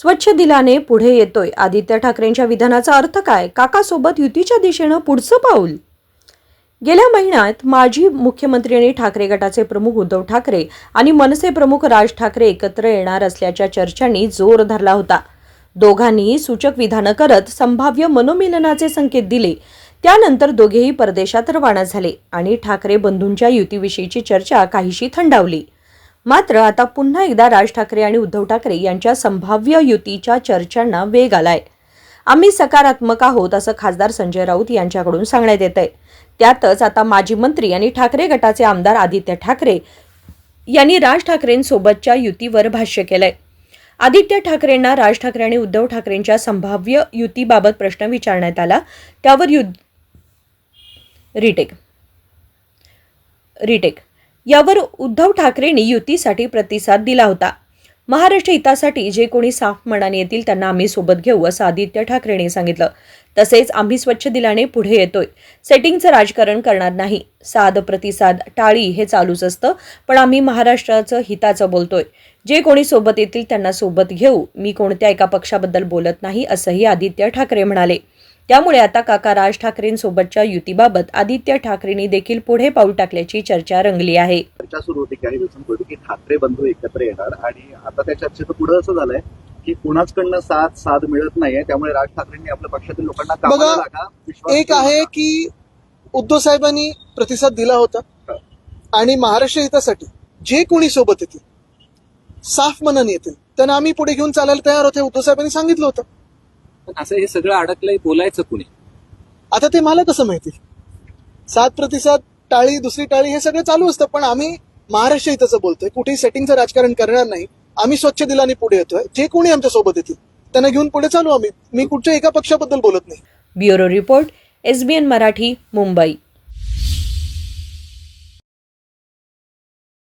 स्वच्छ दिलाने पुढे येतोय. आदित्य ठाकरेंच्या विधानाचा अर्थ काय? काकासोबत युतीच्या दिशेनं पुढचं पाऊल? गेल्या महिन्यात माजी मुख्यमंत्री आणि ठाकरे गटाचे प्रमुख उद्धव ठाकरे आणि मनसे प्रमुख राज ठाकरे एकत्र येणार असल्याच्या चर्चांनी जोर धरला होता. दोघांनीही सूचक विधानं करत संभाव्य मनोमिलनाचे संकेत दिले. त्यानंतर दोघेही परदेशात रवाना झाले आणि ठाकरे बंधूंच्या युतीविषयीची चर्चा काहीशी थंडावली. मात्र आता पुन्हा एकदा राज ठाकरे आणि उद्धव ठाकरे यांच्या संभाव्य युतीच्या चर्चांना वेग आलाय. आम्ही सकारात्मक आहोत असं खासदार संजय राऊत यांच्याकडून सांगण्यात येत आहे त्यातच आता माजी मंत्री आणि ठाकरे गटाचे आमदार आदित्य ठाकरे यांनी राज ठाकरेंसोबतच्या युतीवर भाष्य केलंय. आदित्य ठाकरेंना राज ठाकरे आणि उद्धव ठाकरेंच्या संभाव्य युतीबाबत प्रश्न विचारण्यात आला. त्यावर युद्ध रिटेक. रिटेक. यावर उद्धव ठाकरेंनी युतीसाठी प्रतिसाद दिला होता. महाराष्ट्र हितासाठी जे कोणी साफ मनाने येतील त्यांना आम्ही सोबत घेऊ असं आदित्य ठाकरेंनी सांगितलं. तसेच आम्ही स्वच्छ दिलाने पुढे येतोय. सेटिंगचं राजकारण करणार नाही. साध प्रतिसाद टाळी हे चालूच असतं पण आम्ही महाराष्ट्राचं हिताचं बोलतोय. जे कोणी सोबत येतील त्यांना सोबत घेऊ. मी कोणत्या एका पक्षाबद्दल बोलत नाही असंही आदित्य ठाकरे म्हणाले. त्यामुळे आता काका राज ठाकरेंसोबतच्या युतीबाबत आदित्य ठाकरेंनी देखील पुढे पाऊल टाकल्याची चर्चा रंगली आहे. चर्चा सुरू होती काही दिवसांपूर्वी की ठाकरे बंधू एकत्र येणार आणि आता त्या चर्चेचं पुढे असं झालंय की कुणाचकडनं साथ साथ मिळत नाहीये त्यामुळे राज ठाकरेंनी आपल्या पक्षातील लोकांना एक आहे. की उद्धव साहेबांनी प्रतिसाद दिला होता आणि महाराष्ट्र हितासाठी जे कोणी सोबत येतील साफ मनाने येतील त्यांना आम्ही पुढे घेऊन चालायला तयार होते उद्धव साहेबांनी सांगितलं होतं. पण असं हे सगळं अडकलंय बोलायचं कुणी? आता ते मला कसं माहिती? सात प्रतिसाद टाळी दुसरी टाळी हे सगळं चालू असतं पण आम्ही महाराष्ट्र हिताचं बोलतोय. कुठेही सेटिंगचं राजकारण करणार नाही. आम्ही स्वच्छ दिलाने पुढे येतोय. जे कोणी आमच्यासोबत येतील त्यांना घेऊन पुढे चालू आम्ही. मी कुठच्या एका पक्षाबद्दल बोलत नाही. Bureau report SBN Marathi Mumbai.